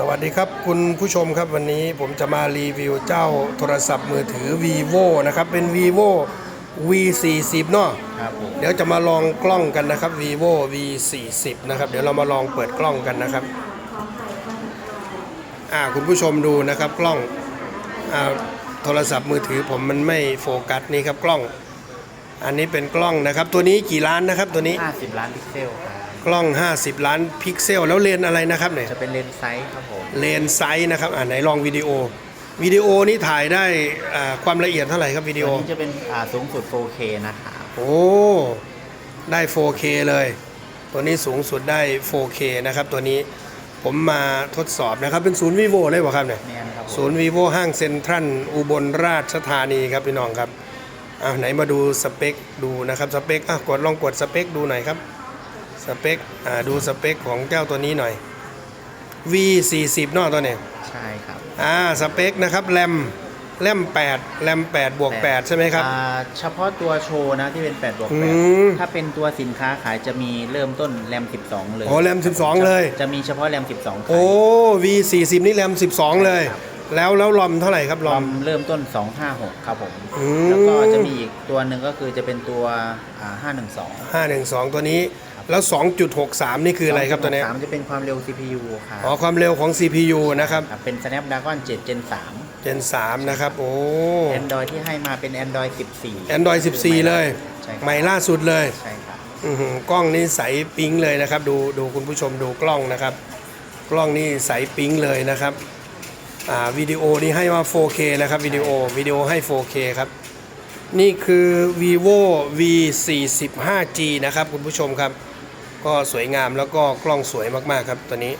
สวัสดีครับคุณผู้ชมครับวันนี้ผมจะมารีวิวเจ้าโทรศัพท์มือถือ vivo นะครับเป็น vivo v 4 0เนาะครับผมเดี๋ยวจะมาลองกล้องกันนะครับ vivo v 4 0นะครับเดี๋ยวเรามาลองเปิดกล้องกันนะครับอ่าคุณผู้ชมดูนะครับกล้องอ่าโทรศัพท์มือถือผมมันไม่โฟกัสนี่ครับกล้อง อันนี้เป็นกล้องนะครับ ตัวนี้กี่ล้านนะครับตัวนี้ 50 ล้านพิกเซลครับ กล้อง 50 ล้านพิกเซล แล้วเลนส์อะไรนะครับเนี่ยจะเป็นเลนส์ไซส์ครับผมเลนส์ไซส์นะครับอ่าไหนลองวิดีโอวิดีโอนี่ถ่ายได้อ่าความละเอียดเท่าไหร่ครับวิดีตัวโอนี้จะเป็นอ่าสูงสุด 4K นะครับโอ้ ได้ 4K เลย ตัวนี้สูงสุดได้ 4K นะครับ ตัวนี้ผมมาทดสอบนะครับ เป็นศูนย์ vivo เลยเปล่ะครับเนี่ยเนี่ยนะครับผมศูนย์ vivo ห้างเซ็นทรัลอุบลราชธานีครับพี่น้องครับอ่าไหนมาดูสเปคดูนะครับ สเปคอะกดลองกดสเปคดูหน่อยครับ สเปคอ่าดูสเปคของเจ้าตัวนี้หน่อย V 4 0เนาะตัวเนี้ยใช่ครับอ่าสเปคนะครับแรมแรม8แรม8บวก8ใช่ไหมครับ อ่าเฉพาะตัวโชว์นะที่เป็น8บวกอืม8ถ้าเป็นตัวสินค้าขายจะมีเริ่มต้นแรม 12 เลยโอ้แรม12เลย จะมีเฉพาะแรม 12ขายโอ้ V 4 0 นี่แรม12 เลยครับแล้วแล้วลอมเท่าไหร่ครับลรออม มเริ่มต้น 256 ครับผม อืม แล้วก็จะมีอีกตัวหนึ่งก็คือจะเป็นตัวอ่า512 512 ตัวนี้ แล้ว 2.63 นี่คืออะไรครับตัวเนี้ย263จะเป็นความเร็ว CPU ครับอ๋อความเร็วของ CPU นะครับ ครับเป็น Snapdragon 7 Gen 3 Gen 3นะครับ โอ้ Android ที่ให้มาเป็น Android 14 Android 14 เลย ใช่ครับใหม่ล่าสุดเลยใช่ครับอื้อหือกล้องนี่ใสปิ๊งเลยนะครับ ดูดูคุณผู้ชมดูกล้องนะครับ กล้องนี่ใสปิ๊งเลยนะครับอ่าวิดีโอนี่ให้มา 4K นะครับวิดีโอวิดีโอให้ 4K ครับ นี่คือ vivo v 4 5 g นะครับคุณผู้ชมครับ ก็สวยงามแล้วก็กล้องสวยมากๆครับตัวนี้